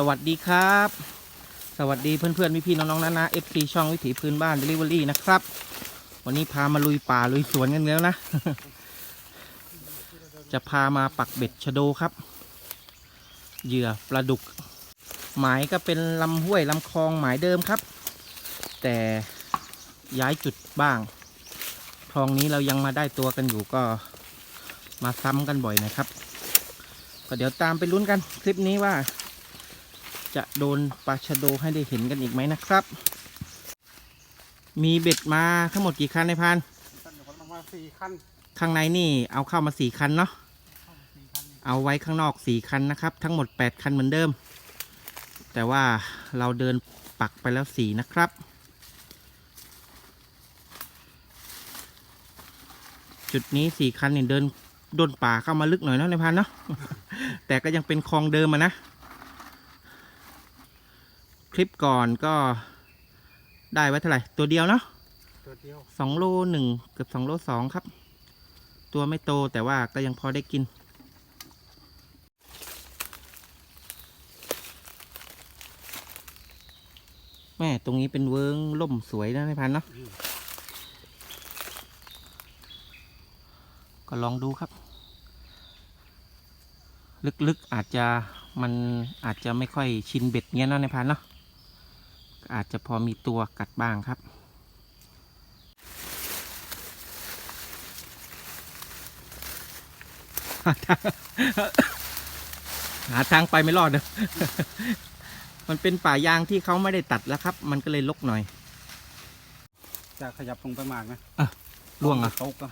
สวัสดีครับ สวัสดีเพื่อนๆพี่ๆน้องๆนะนะ FC ช่องวิถีพื้นบ้าน Delivery นะครับ วันนี้พามาลุยป่าลุยสวนกันแล้วนะ จะพามาปักเบ็ดชะโดครับ เหยื่อปลาดุก หมายก็เป็นลำห้วยลำคลองหมายเดิมครับ แต่ย้ายจุดบ้างคลองนี้เรายังมาได้ตัวกันอยู่ก็มาซ้ำกันบ่อยนะครับ ก็เดี๋ยวตามไปลุ้นกันคลิปนี้ว่า จะโดนปลาชะโดให้ได้เห็นกันอีกไหมนะครับ มีเบ็ดมาทั้งหมดกี่คันในพันคันเดี๋ยวผมมาสี่คัน ข้างในนี่เอาเข้ามาสี่คันเนาะสี่คันเอาไว้ข้างนอกสี่คันนะครับ ทั้งหมดแปดคันเหมือนเดิม แต่ว่าเราเดินปักไปแล้วสี่นะครับจุดนี้สี่คันเนี่ยเดินโดนป่าเข้ามาลึกหน่อยเนาะในพันเนาะแต่ก็ยังเป็นคลองเดิมอะนะค ลิปก่อนก็ได้ไว้เท่าไหร่ ตัวเดียวเนาะตัวเดียวสองโลหนึ่งเกือบสองโลสองครับ ตัวไม่โตแต่ว่าก็ยังพอได้กิน แม่ตรงนี้เป็นเวิงล่มสวยนะในพันเนาะก็ลองดูครับ ลึกๆอาจจะมันอาจจะไม่ค่อยชินเบ็ดเงี้ยเนาะในพันเนาะก็ อาจจะพอมีตัวกัดบ้างครับ หาทางไปไม่รอดเนอะมันเป็นป่ายางที่เขาไม่ได้ตัดแล้วครับ มันก็เลยลกหน่อย จะขยับลงไปมากนะล่วงเหรอะตกอะ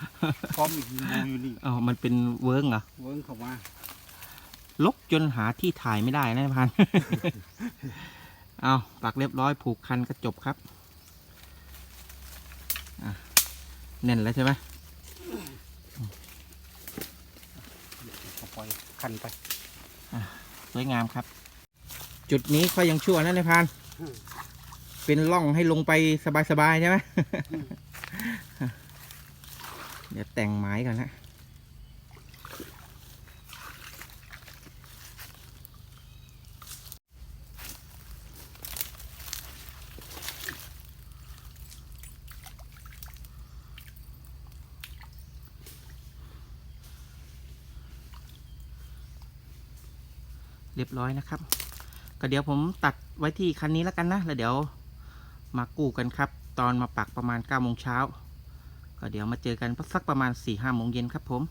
พร้อมอีกงูอยู่นี่อ๋อมันเป็นเวิร์งเหรอเวิ้งเข้ามาลกจนหาที่ถ่ายไม่ได้นะพัน เอาปักเรียบร้อยผูกคันก็จบครับอะแน่นแล้วใช่ไหมเอาปล่อยคันไปสวยงามครับ จุดนี้ค่อยยังชั่วนะนายพรานอืมเป็นร่องให้ลงไปสบายๆใช่ไหมอืมเดี๋ยวแต่งไม้ก่อนนะ ยบร้อยนะครับ ก็เดี๋ยวผมตัดไว้ที่คันนี้แล้วกันนะ แล้วเดี๋ยวมากู้กันครับ ตอนมาปักประมาณ9ก้าโมงเช้า ก็เดี๋ยวมาเจอกันสักประมาณ4ี่ห้าโมงเย็นครับผม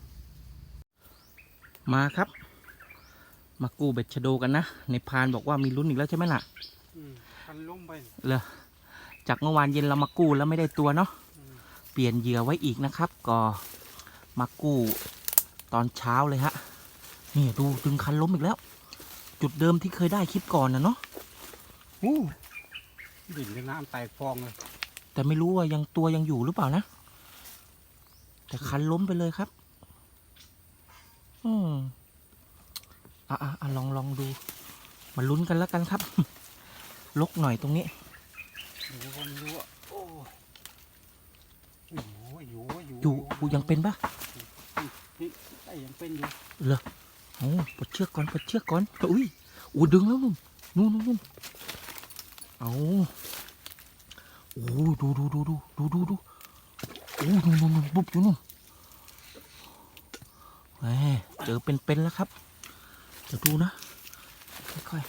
มาครับ มากู้เบ็ดชะโดกันนะ ในพานบอกว่ามีลุ้นอีกแล้วใช่ไหมล่ะอืมคันล้มไปเลยจากเมื่อวานเย็นเรามากู้แล้วไม่ได้ตัวเนาะอืมเปลี่ยนเหยื่อไว้อีกนะครับ ก็มากู้ตอนเช้าเลยฮะ นี่ดูดึงคันล้มอีกแล้ว จุดเดิมที่เคยได้คลิปก่อนนะเนาะอู้ดิ่นจนน้ำแตกฟองเลยแต่ไม่รู้ว่ายังตัวยังอยู่หรือเปล่านะ แต่คันล้มไปเลยครับ อืมอะอะอะลองลองดู มาลุ้นกันแล้วกันครับ ลกหน่อยตรงนี้ดูก็ไม่รู้อะโอ้อยู่อยู่อยู่อยู่อยู่ยังเป็นปะนี่ไอ้ยังเป็นอยู่ โอ้ปลดเชือกก่อนปลดเชือกก่อนอุ้ยโอ้ดึงแล้วนู่นนู่นนู่นเอาโอ้ดูดูดูดูดูดูดูโอ้นู่นนู่นนู่นปุ๊บอยู่นู่นแหมเจอเป็นๆแล้วครับเดี๋ยวดูนะค่อย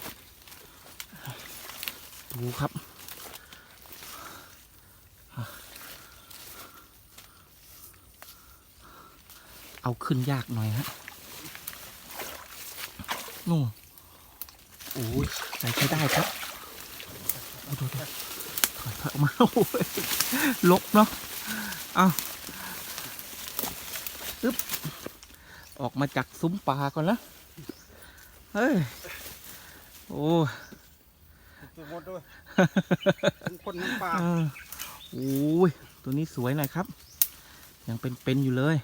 ๆดูครับเอาขึ้นยากหน่อยฮะ นู่นโอ้ยใส่ใช้ได้ครับดูดูดูถอยถอยออกมาโอ้ยลกเนาะเอาอึ๊บออกมาจากซุ้มปลาก่อนนะเฮ้ยโอ้จะหมดด้วยทั้งคนทั้งปลาเออโอ้ยตัวนี้สวยหน่อยครับ ยังเป็นๆอยู่เลย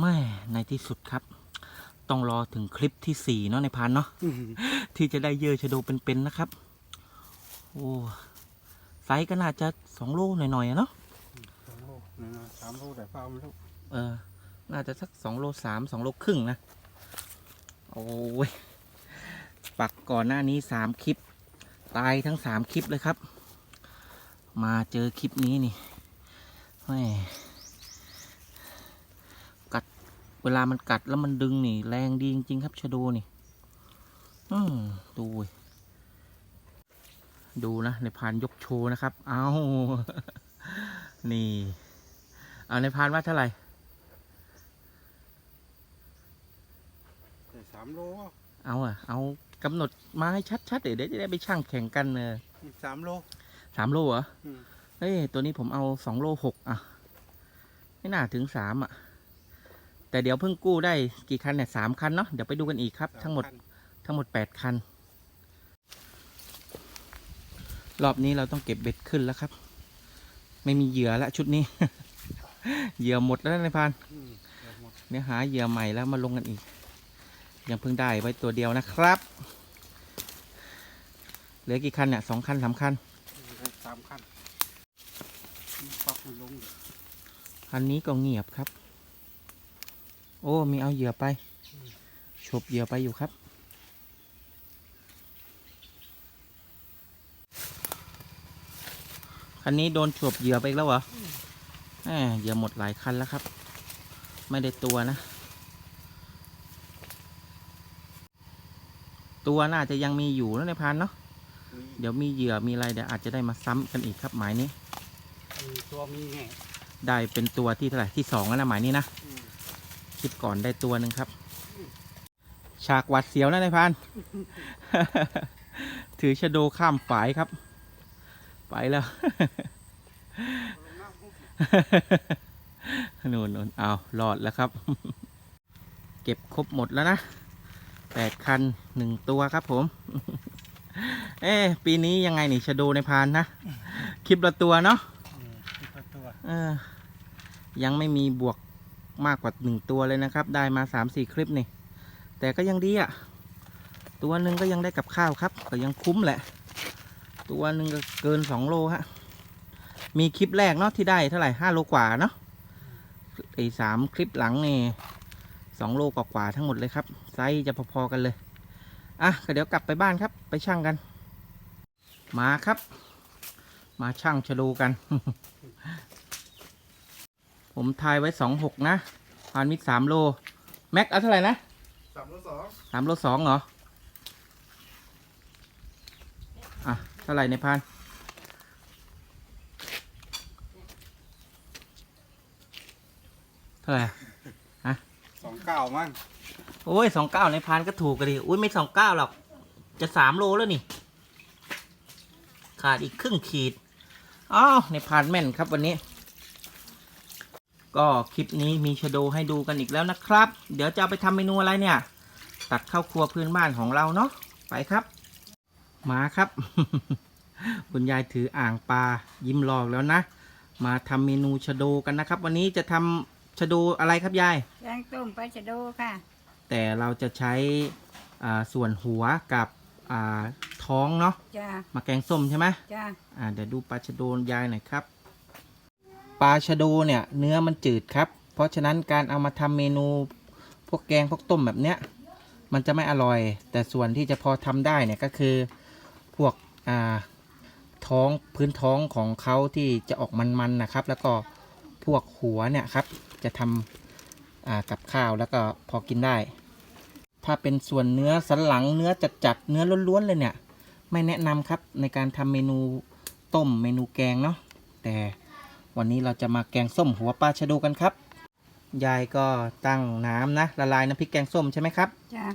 แม่ในที่สุดครับ ต้องรอถึงคลิปที่สี่เนาะในพันเนาะอืมที่จะได้เยอะชะโดเป็นๆนะครับ โอ้ไซส์ก็น่าจะสองโลหน่อยๆอะเนาะสองโลนะสามโลแต่เปล่าไม่รู้เออ น่าจะสักสองโลสามสองโลครึ่งนะโอ้ยปักก่อนหน้านี้สามคลิป ตายทั้งสามคลิปเลยครับ มาเจอคลิปนี้นี่แหม่กัด เวลามันกัดแล้วมันดึงนี่ แรงดีจริงๆครับชะโดนี่ อืมดูเว้ยดูนะในพานยกโชว์นะครับ เอานี่ เอาในพานว่าเท่าไหร่แต่สามโล เอาอะเอากำหนดมาให้ชัดๆเดี๋ยวจะได้ไปช่างแข่งกันเออสามโลสามโลเหรออืมเอ้ยตัวนี้ผมเอาสองโลหกอะไม่น่าถึงสามอะ แต่เดี๋ยวเพิ่งกู้ได้กี่คันเนี่ยสามคันเนาะเดี๋ยวไปดูกันอีกครับ ทั้งหมดสาคันทั้งหมดแปดคัน รอบนี้เราต้องเก็บเบ็ดขึ้นแล้วครับ ไม่มีเหยื่อแล้วชุดนี้ เหยื่อหมดแล้วในพานอืมเดี๋ยวหมดเนี่ยหาเหยื่อใหม่แล้วมาลงกันอีก ยังเพิ่งได้ไว้ตัวเดียวนะครับเหลือกี่คันเนี่ยสองคันสามคันได้สามคันปักไม่ลงเดี๋ยวคันนี้ก็เงียบครับโอ้มีเอาเหยื่อไปฉบเหยื่อไปอยู่ครับ คันนี้โดนฉบเหยื่อไปอีกแล้วเหรอแหมเหยื่อหมดหลายคันแล้วครับ ไม่ได้ตัวนะ ตัวน่าจะยังมีอยู่นะในพานเนาะมีเดี๋ยวมีเหยื่อมีอะไรเดี๋ยวอาจจะได้มาซ้ำกันอีกครับหมายนี้มีตัวมีแง่ได้เป็นตัวที่เท่าไหร่ที่สองแล้วนะหมายนี้นะอืม คลิปก่อนได้ตัวหนึ่งครับ ฉากหวัดเสียวนะนายพราน ถือชะโดข้ามฝายครับ ไปแล้วนู่นนู่นเอารอดแล้วครับ เก็บครบหมดแล้วนะแปดคันหนึ่งตัวครับผม เอ๊ะปีนี้ยังไงนี่ชะโดในพรานนะ คลิปละตัวเนาะอืมมีตัว เออ ยังไม่มีบวก มากกว่าหนึ่งตัวเลยนะครับ ได้มาสามสี่คลิปนี่ แต่ก็ยังดีอะ่ะ ตัวหนึ่งก็ยังได้กับข้าวครับ ก็ยังคุ้มแหละ ตัวหนึ่งก็เกินสองโลฮะ มีคลิปแรกเนาะที่ได้เท่าไหร่ห้าโลกว่าเนาะ ไอ้สามคลิปหลังนี่สองโลกว่าๆทั้งหมดเลยครับ ไซส์จะพอๆกันเลย อะก็เดี๋ยวกลับไปบ้านครับ ไปช่างกัน มาครับ มาช่างชะโลกัน ผมทายไว้สองหกนะพานมิกสามโล แม็กเอาเท่าไหร่นะสามโลสองสามโลสองเหรอ อะ เท่าไหร่ในพานเท่าไหร่อะสองเก้ามั้งโอ้ยสองเก้าในพานก็ถูกกันดิอุ้ยไม่สองเก้าหรอก จะสามโลแล้วนี่ ขาดอีกครึ่งขีดอ้าวในพานแม่นครับวันนี้ ก็คลิปนี้มีชะโดให้ดูกันอีกแล้วนะครับ เดี๋ยวจะเอาไปทำเมนูอะไรเนี่ย ตัดเข้าครัวพื้นบ้านของเราเนาะไปครับ มาครับ คุณยายถืออ่างปลายิ้มหลอกแล้วนะ มาทำเมนูชะโดกันนะครับ วันนี้จะทำชะโดอะไรครับยาย แกงต้มปลาชะโดค่ะ แต่เราจะใช้อ่าส่วนหัวกับอ่าท้องเนาะจ้ามาแกงส้มใช่ไหมจ้า อ่าเดี๋ยวดูปลาชะโดยายหน่อยครับ ปลาชะโดเนี่ยเนื้อมันจืดครับ เพราะฉะนั้นการเอามาทำเมนูพวกแกงพวกต้มแบบเนี้ยมันจะไม่อร่อย แต่ส่วนที่จะพอทำได้เนี่ยก็คือพวกอ่าท้องพื้นท้องของเขาที่จะออกมันๆนะครับ แล้วก็พวกหัวเนี่ยครับจะทำอ่ากับข้าวแล้วก็พอกินได้ ถ้าเป็นส่วนเนื้อสันหลังเนื้อจัดๆเนื้อล้วนๆเลยเนี่ย ไม่แนะนำครับในการทำเมนูต้มเมนูแกงเนาะแต่ วันนี้เราจะมาแกงส้มหัวปลาชะโดกันครับ ยายก็ตั้งน้ำนะละลายน้ำพริกแกงส้มใช่ไหมครับ จ้า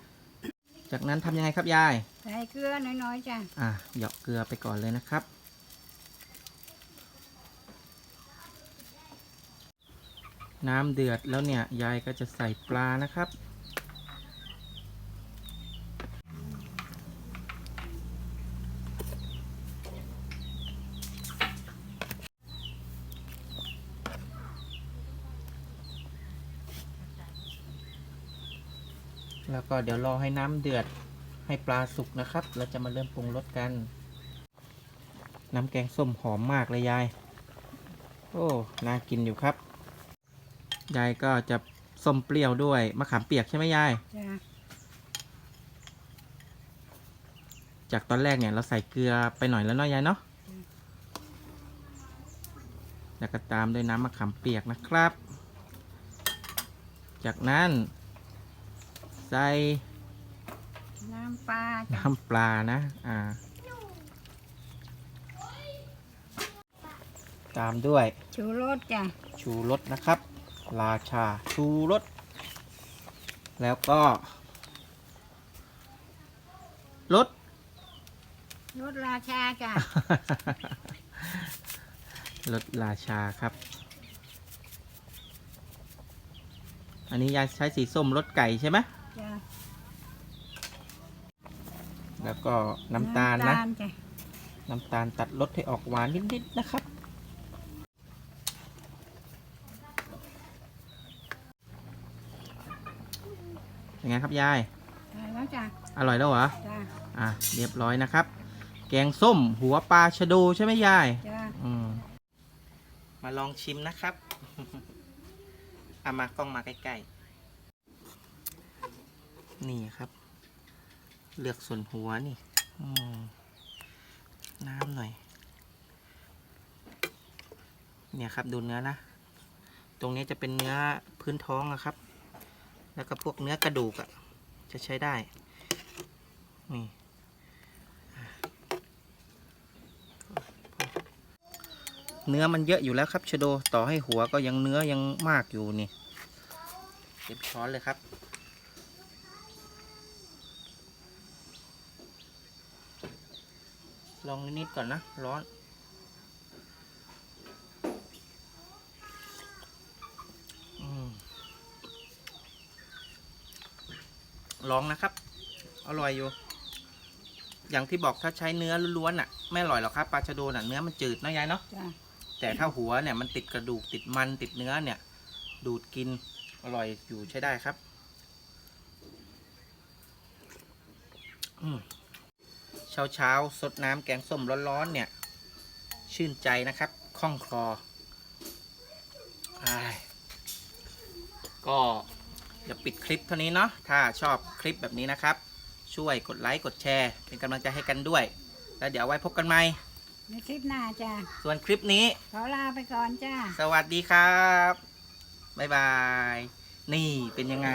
จากนั้นทำยังไงครับยาย ใส่เกลือน้อยๆจ้าอะเหยาะเกลือไปก่อนเลยนะครับ น้ำเดือดแล้วเนี่ยยายก็จะใส่ปลานะครับ แล้วก็เดี๋ยวรอให้น้ำเดือดให้ปลาสุกนะครับ เราจะมาเริ่มปรุงรสกัน น้ำแกงส้มหอมมากเลยยาย โอ้ น่ากินอยู่ครับ ยายก็จะส้มเปรี้ยวด้วยมะขามเปียกใช่ไหมยาย จ้าจากตอนแรกเนี่ยเราใส่เกลือไปหน่อยแล้วเนาะยายเนาะ แล้วก็ตามด้วยน้ำมะขามเปียกนะครับ จากนั้น ใส่น้ำปลาจ้ะน้ำปลานะ อ่า ตามด้วยชูรสจ้ะชูรสนะครับ ราชาชูรส แล้วก็รสรสราชาจ้ะรสราชาครับ อันนี้ยายใช้สีส้มรสไก่ใช่ไหม จ้ะแล้วก็น้ำตาลนะน้ำตาลจ้ะน้ำตาลตัดรสให้ออกหวานนิดๆนะครับ ยังไงครับยาย ได้แล้วจ้ะอร่อยแล้วเหรอ จ้ะอะ เรียบร้อยนะครับ แกงส้มหัวปลาชะโดใช่ไหมยาย จ้ะอืม มาลองชิมนะครับ เอามากล้องมาใกล้ๆ นี่ครับ เลือกส่วนหัวนี่น้ำหน่อย เนี่ยครับดูเนื้อนะ ตรงนี้จะเป็นเนื้อพื้นท้องนะครับ แล้วก็พวกเนื้อกระดูกอะ่ะ จะใช้ได้ นี่เนื้อมันเยอะอยู่แล้วครับชโด ต่อให้หัวก็ยังเนื้อยังมากอยู่นี่เก็บช้อนเลยครับ ลองนิดๆก่อนนะ ร้อนอืมลองนะครับ อร่อยอยู่ อย่างที่บอกถ้าใช้เนื้อล้วนๆอะ ไม่อร่อยหรอกครับปลาชะโดน่ะเนื้อมันจืดนะยายเนาะจ้ะแต่ถ้าหัวเนี่ยมันติดกระดูกติดมันติดเนื้อเนี่ย ดูดกินอร่อยอยู่ใช้ได้ครับ อืม เช้าเช้าๆสดน้ำแกงส้มร้อนๆเนี่ย ชื่นใจนะครับคล่องคลออ้ายก็จะปิดคลิปเท่านี้เนาะถ้าชอบคลิปแบบนี้นะครับ ช่วยกดไลค์กดแชร์ เป็นกำลังใจให้กันด้วย แล้วเดี๋ยวไว้พบกันใหม่ในคลิปหน้าจ้ะส่วนคลิปนี้ ขอลาไปก่อนจ้ะสวัสดีครับบ๊ายบาย นี่เป็นยังไง